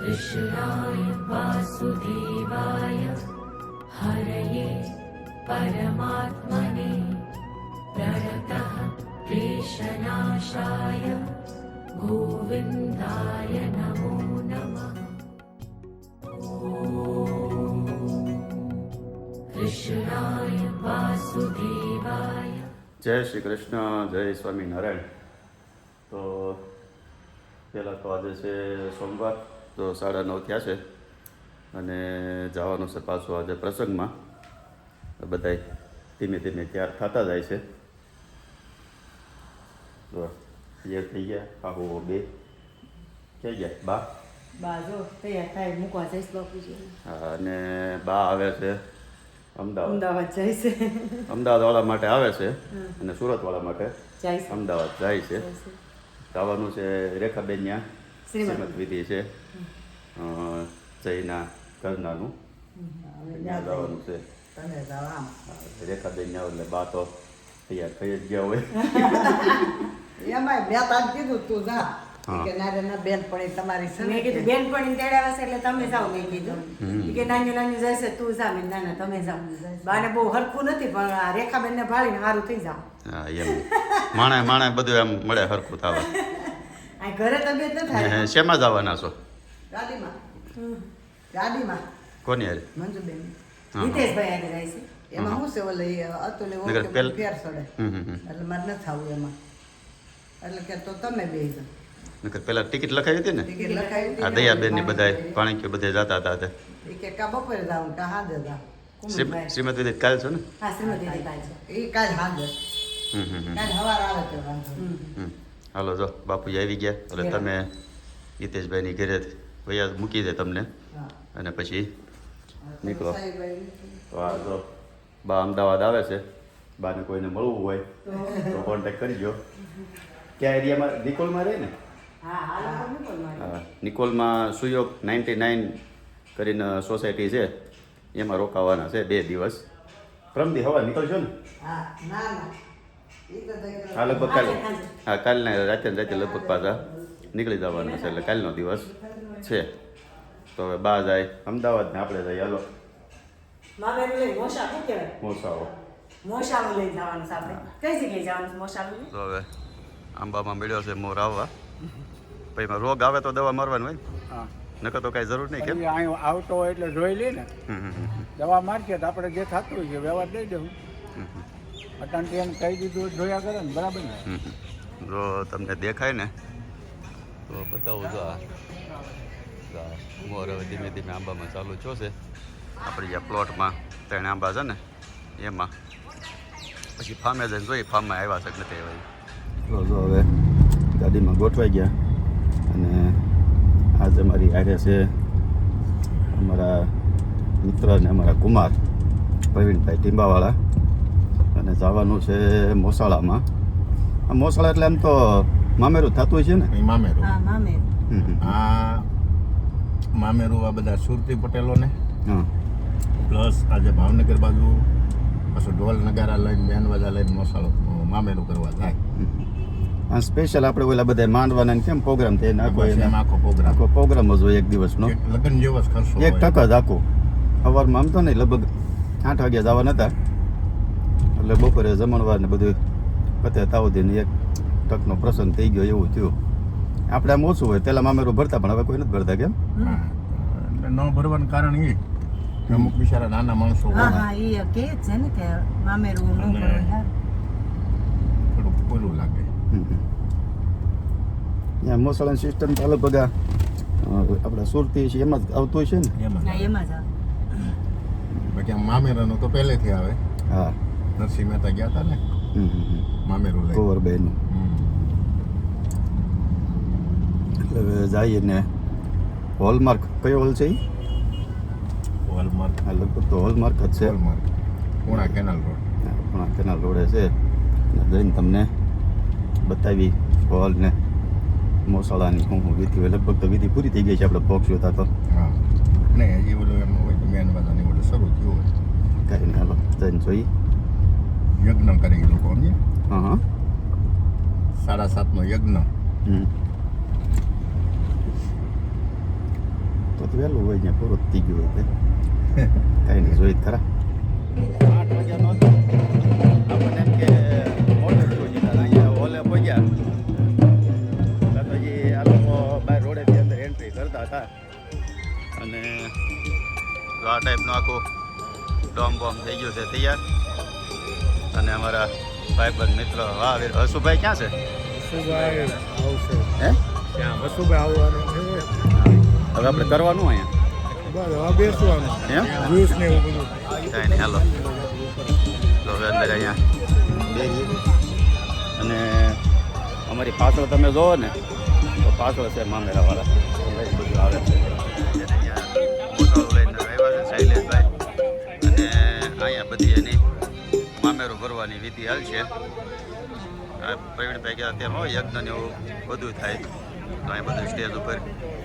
कृष्णाय वासुदेवाय हरये परमात्मने प्रणतः क्लेशनाशाय गोविन्दाय नमो नमः कृष्णाय वासुदेवाय જય શ્રી કૃષ્ણ જય સ્વામિનારાયણ તો પહેલાં તો આજે છે સોમવાર તો સાડા નવ થયા છે. અને જવાનું છે પાછું આજે પ્રસંગમાં. બધાય ધીમે ધીમે તૈયાર થતા જાય છે. જો તૈયાર થઈ ગયા. આહો બે. ક્યાં ગયા? બા? બાજો તૈયાર થાય. મૂકવા જઈશ બાપુજી હા, અને બા આવે છે અમદાવાદ. અમદાવાદ જાય છે. અમદાવાદવાળા માટે આવે છે અને સુરતવાળા માટે જાય છે. અમદાવાદ જાય છે. જાય છે. જવાનું છે રેખાબેન ત્યાં. શ્રીમદ. વિધિ છે. જયના ઘરનાનું. જવાનું છે. રેખાબેન ત્યાં એટલે બા તો તૈયાર થઈ જ ગયા હોય. એમાં મેં તાર કીધું તું જા. કે ના રે બેન પણ તમારી છે મેં કીધું બેન પણ તેડાવે છે એટલે તમે જાઓ મેં કીધું. કે નાની નાની જશે તું જા. મેં નાના ના તમે જાઓ. બાને બહુ હરખું નથી પણ આ રેખાબેન ને ભાળીને સારું થઈ હા એમ. માણે માણે બધું એમ મળે હરખું થવા. ઘરે તબિયત ન થાય. શેમાં જવાના છો? ગાડીમાં. ગાડીમાં. કોની હારે? મંજુબેન. હા. હિતેશભાઈ હારે જાય છે. એમાં શું છે ઓલે અતુલે પેલ- ફેર ચડે હમ હમ હમ. એટલે મારે નથી થવું એમાં. એટલે કે તો તમે બે જાઓ નકર પેલા ટિકિટ લખાવી હતી ને? ટિકિટ લખાવી આ દયાબેનની બધાય પાણી બધે જતા હતા તે. કે કા બપોરે જાવ કા હાજર જાવ શ્રી- શ્રીમદ વિધિ કાલ છો ને? હા શ્રીમતી દીદી કાલ છે. એ કાલ હાજર હમ હમ હમ. કાલ હવાર આવે તો વાંધો હમ. હાલો જો બાપુજી આવી ગયા. એટલે. તમે હિતેશભાઈની ઘરે વયા મૂકી દે તમને. અને પછી નીકળો. તો આ જો બા અમદાવાદ આવે છે. બાને કોઈને મળવું હોય તો? કોન્ટેક કરજો ક્યાં એરિયામાં નિકોલમાં રહે ને. હા, નિકોલમાં. સુયોગ નાઇન્ટી નાઇન કરીને સોસાયટી છે. એમાં રોકાવાના છે બે દિવસ. પ્રમદી હવા નીકળજો ને. હા લગભગ કાલે. હા કાલના રાતે રાતે લગભગ પાછા નીકળી જવાનું છે એટલે કાલનો દિવસ છે. તો હવે બા જાય. અમદાવાદ ને આપણે જઈએ. હાલો. મામેરું લઈ મોસા શું કહેવાય? મોસાઓ લઈ જવાનું છે કઈ જગ્યાએ જવાનું છે તો હવે આંબામાં મળ્યો છે મોર આવવા. પછી એમાં રોગ આવે તો દવા મારવાની હોય નકર તો કાંઈ જરૂર નહીં કેમ અહીં આવતો હોય એટલે જોઈ લઈએ ને દવા મારશે તો આપણે જે થતું હોય છે વ્યવહાર દઈ દઉં હમ. અટાણથી કહી દીધું જોયા કરે ને બરાબર ને. જો તમને દેખાય ને તો બતાવું જો આ. જો મોર હવે ધીમે ધીમે આંબામાં ચાલુ થયો છે. આપણે જે પ્લોટમાં ત્રણ આંબા છે ને એમાં. પછી ફાર્મે જઈને જોઈએ ફાર્મમાં આવ્યા છે નથી આવ્યા જો જો હવે ગાડીમાં ગોઠવાઈ ગયા. અને આજે મારી આડે છે અમારા મિત્ર અને અમારા કુમાર પ્રવીણભાઈ ટીંબાવાળા. અને જવાનું છે મોસાળામાં. આ મોસાળા એટલે એમ તો મામેરું થતું છે ને? મામેરું. હા મામેરું. હમ હમ. આ મામેરું આ બધા સુરતી પટેલોને. હા. પ્લસ આજે ભાવનગર બાજુ પાછું ઢોલ નગારા લઈને બેન બધા લઈને મોસાળો મામેરું કરવા જાય. આ સ્પેશિયલ આપણે ઓલા બધા માંડવાના કેમ પ્રોગ્રામ થાય? ને આખો એને આખો પ્રોગ્રામ આખો પ્રોગ્રામ જ હોય એક દિવસનો. લગ્ન જેવો જ ખર્ચો એક ટકા ટક જ આખો. સવારમાં આમ તો નહીં લગભગ આઠ વાગ્યા જવાના હતા. એટલે બપોરે જમણવાર ને બધું પતે તાવ ને એક ટકનો પ્રસંગ થઈ ગયો એવું થયું. આપણે આમ ઓછું હોય પહેલાં મામેરું ભરતા પણ હવે કોઈ નથી ભરતા કેમ? એટલે ન ભરવાનું કારણ એ કે અમુક બિચારા નાના માણસો હા હોય. હા એ કે છે ને કે મામેરું ન. થોડુંક ઓલું લાગે. ત્યાં મોસળાની સિસ્ટમ તો અલગ બધા આપણે સુરતી છે એમાં જ આવતું છે ને? એમાં જ આવે. બાકી આમ મામેરાનું તો પહેલેથી આવે. હા. નરસિંહ મહેતા ગયા હતા ને. મામેરું લઈ કુંવરબાઈનું એટલે હવે જઈએ ને. હોલમાર્ક કયો હોલ છે? હોલમાર્ક આ લગભગ તો હોલમાર્ક જ છે. Hallmark Puna canal road Puna canal રોડે છે. જઈને તમને બતાવી હોલ ને મોસાળાની શું શું વિધિ. લગભગ તો વિધિ પૂરી થઈ ગઈ છે આપણે પગ જોતા તો. હા. નહીં હજી ઓલું એમ હોય તો મેન બધાની બધું શરૂ થયું હોય. કાંઈ નહીં હાલો જઈને જોઈ યજ્ઞ કરે એ લોકો સમજે હા હા. સાડા સાતનો યજ્ઞ. તો વહેલું હોય ત્યાં પૂરો થઈ ગયું હોય કાંઈ નહીં જોઈ ખરા. આઠ વાગ્યાનો આપણને એમ કે મોડું થયું છે અહીંયા હોલે પહોંચ્યા. ત્યાં તો આ લોકો બાય રોડેથી અંદર એન્ટ્રી કરતા હતા. અને આ ટાઈપનું આખું ડોમ બોમ થઈ ગયું છે તૈયાર. અને અમારા ભાઈબંધ મિત્ર વાહ વીર હસુભાઈ ક્યાં છે? હે? હવે આપણે કરવાનું અહીંયા? એમ? કાંઈ નહીં હાલો. હવે અંદર અહીંયા અને અમારી પાછળ તમે જોવો ને તો પાછળ છે મામેરાવાળા. બધું આવે છે. ભરવાની વિધિ હાલ છે. આ પ્રવીણભાઈ ગયા તેમ હોય, યજ્ઞ ને એવું બધું થાય. તો અહીં બધું સ્ટેજ ઉપર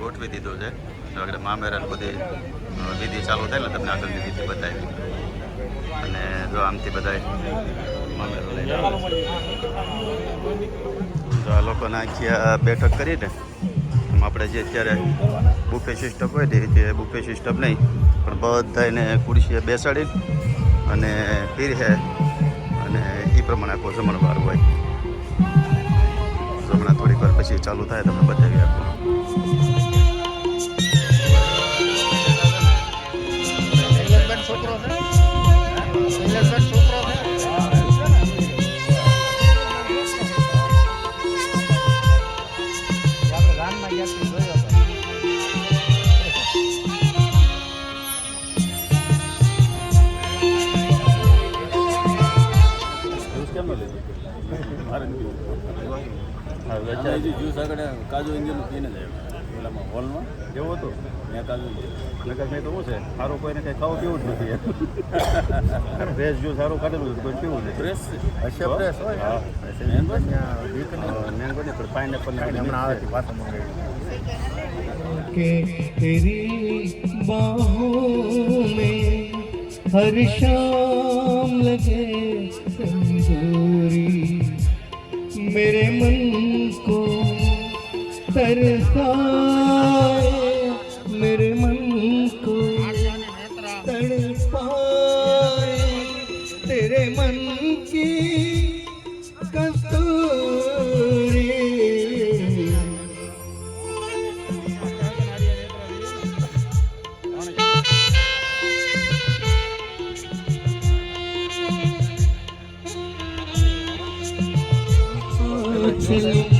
ગોઠવી દીધું છે. તો આગળ મામેરા બધી વિધિ ચાલુ થાય ને તમને આગળની વિધિ બતાવી અને જો આમથી બધા મામેરો તો આ લોકોને આખી બેઠક કરીને આપણે જે અત્યારે બુફે સિસ્ટમ હોય તે બુફે સિસ્ટમ નહીં, પણ બધાને ખુરશીએ બેસાડી અને પીરહે પ્રમાણે આખો જમણવાર હોય. જમણા થોડીક વાર પછી ચાલુ થાય તમને બતાવી આપું. કાજુ ઇન્જિન પીને જાય પેલામાં હોલમાં એવું હતું ત્યાં કાજુ નકર મેં તો શું છે સારું કોઈને કંઈ ખાવું પીવું જ નથી ફ્રેશ જ્યુસ સારું કાઢેલું છે કોઈ પીવું નથી ફ્રેશ હશે ફ્રેશ હોય હા મેંગો મેંગો ને પાઇનેપલ ને હમણાં આવે છે પાછું મંગાવ્યું के तेरी बाहों में हर शाम लगे तंदूरी मेरे मन को तरसाए मेरे मन को तड़पाए तेरे मन की कस्तूरी काले बादल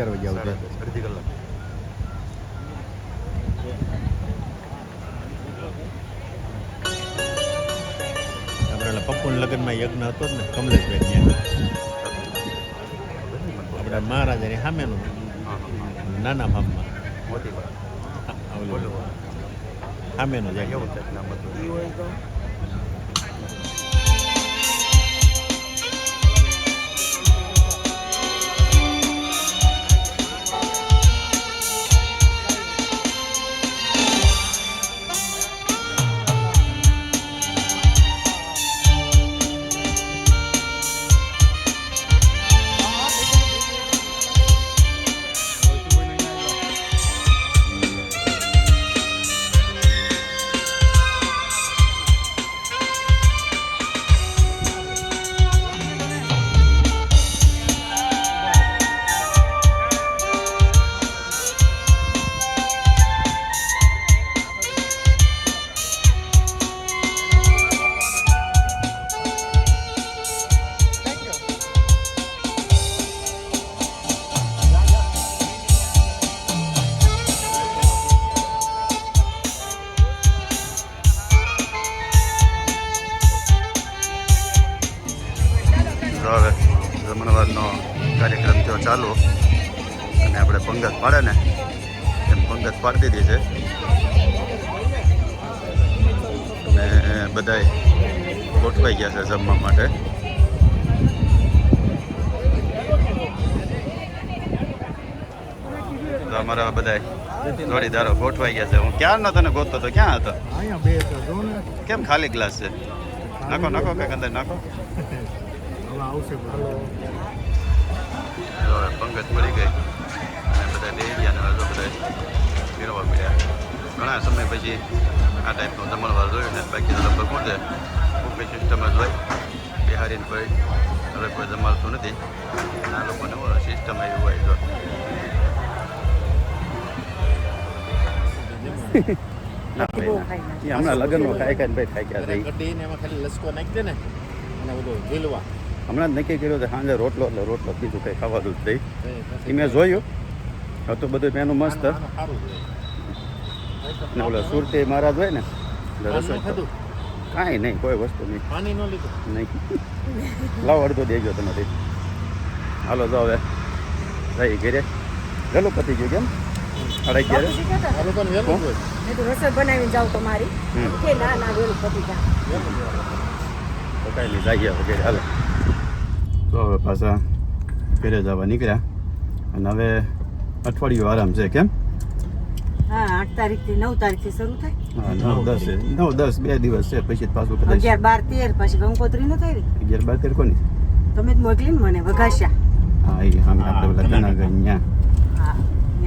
અગિયાર વાગે આવશે અડધી કલાક. આપણે પપ્પુના લગ્નમાં યજ્ઞ હતો ને કમલેશભાઈ આપણા મહારાજાની સામેનું નાના બોલો. સામેનું જાય કાર્યક્રમ થયો ચાલુ. અને આપણે પંગત પાડે ને એમ પંગત પાડી દીધી છે. બધાય ગોઠવાઈ ગયા છે જમવા માટે. તો અમારા બધાય જોડીદારો ગોઠવાઈ ગયા છે. હું ક્યાં નતો તને ગોતતો તો ક્યાં હતો? કેમ ખાલી ગ્લાસ છે? નાખો નાખો કંઈક અંદર નાખો. આવશે જો હવે પંગત મળી ગઈ. અને બધા બે ગયા અને હજુ બધા ફેરવા મળ્યા. ઘણા સમય પછી આ ટાઈપનું જમણવાર જોયું ને બાકી તો લગભગ શું છે? બુફે સિસ્ટમ જ હોય. બિહારીને કોઈ હવે કોઈ જમાડતું નથી. આ લોકોને સિસ્ટમ એવી હોય જો હમણાં લગ્નમાં ખાઈ ખાઈને ભાઈ ખાઈ ગયા લસકો નાખી દે ને અને બધું ઝીલવા હમણાં જ નક્કી કર્યું છે સાંજે રોટલો એટલે રોટલો બીજું કંઈ ખાવાનું જ નહીં. એ મેં જોયું. હતું બધું મેનું મસ્ત. ને ઓલા સુરતી મહારાજ હોય ને રસોઈ કાંઈ નહીં કોઈ વસ્તુ નહીં. પાણી ન લીધું? નહીં. લાવો અડધો દેજો તમારી. હાલો જાઓ હવે. રહી ઘેરે. વહેલું પતી ગયું કેમ? અઢાઈ ઘેરે રસોઈ બનાવીને જાઉં તમારી. કે ના ના વેલું પતી જાય. તો કાંઈ નહીં જઈએ હવે હાલો. તો હવે પાછા ઘરે જવા નીકળ્યા. અને હવે અઠવાડિયું આરામ છે કેમ? હા આઠ તારીખથી નવ તારીખથી શરૂ થાય. હા નવ દસ છે. નવ દસ બે દિવસ છે પછી પાછું કદાચ અગિયાર બાર તેર પછી ગંગોત્રી ન થઈ અગિયાર બાર તેર કોની? તમે જ મોકલી ને મને વઘાસ્યા. હા એ આપણે પેલા હા.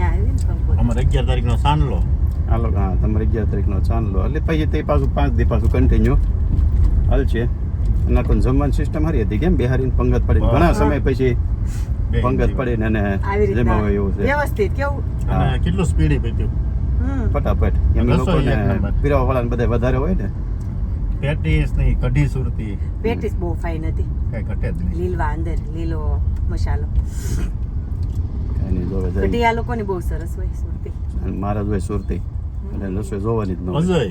આવી ને અમારે અગિયાર તારીખનો સાંજલો હાલો હા તમારે અગિયાર તારીખનો ચાંદલો એટલે પછી તે પાછું પાંચ દી પાછું કન્ટિન્યુ હાલશે અને જમવાની સિસ્ટમ સારી હતી કેમ? બિહારી પંગત પડી ઘણા સમય પછી પંગત પડીને અને હોય એવું છે. વ્યવસ્થિત કેવું. કેટલું સ્પીડી પીધું? ફટાફટ. એમ લોકોને પીરવા વાળાને બધા વધારે હોય ને? પેટીસ નહીં કઢી સુરતી. પેટીસ બહુ ફાઇન હતી. કઈ ઘટે જ નહીં. લીલવા અંદર લીલો મસાલો. કઢી આ લોકોની બહુ સરસ હોય સુરતી. અને મહારાજ હોય સુરતી. એટલે રસોઈ જોવાની જ ન હોય. અજય.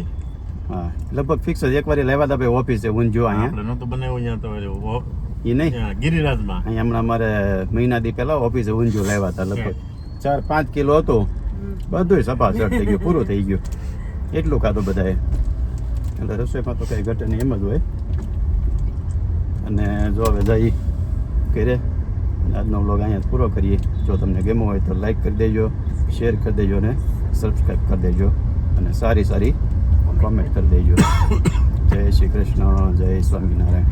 હા. લગભગ ફિક્સ જ. એકવાર લેવા તા ભાઈ ઓફિસે જો અહીંયા. આપણે નહોતું બનાવ્યું અહીંયા તો ઓ- એ નહીં? ગિરિરાજમાં. અહીંયા હમણાં મારે મહિના દી પહેલા ઓફિસે ઊંઝું લાવ્યા હતા લગભગ. ચાર પાંચ કિલો હતું. બધું સપાસટ થઈ ગયું પૂરું થઈ ગયું. એટલું ખાધું બધાએ. એટલે રસોઈમાં તો કંઈ ઘટે નહીં એમ જ હોય. અને જો હવે જઈ અને આજનો વ્લોગ અહીંયા જ પૂરો કરીએ. જો તમને ગમ્યો હોય તો લાઈક કરી દેજો શેર કરી દેજો ને સબસ્ક્રાઈબ કરી દેજો. અને સારી સારી કોમેન્ટ કરી દેજો. જય શ્રી કૃષ્ણ જય સ્વામિનારાયણ.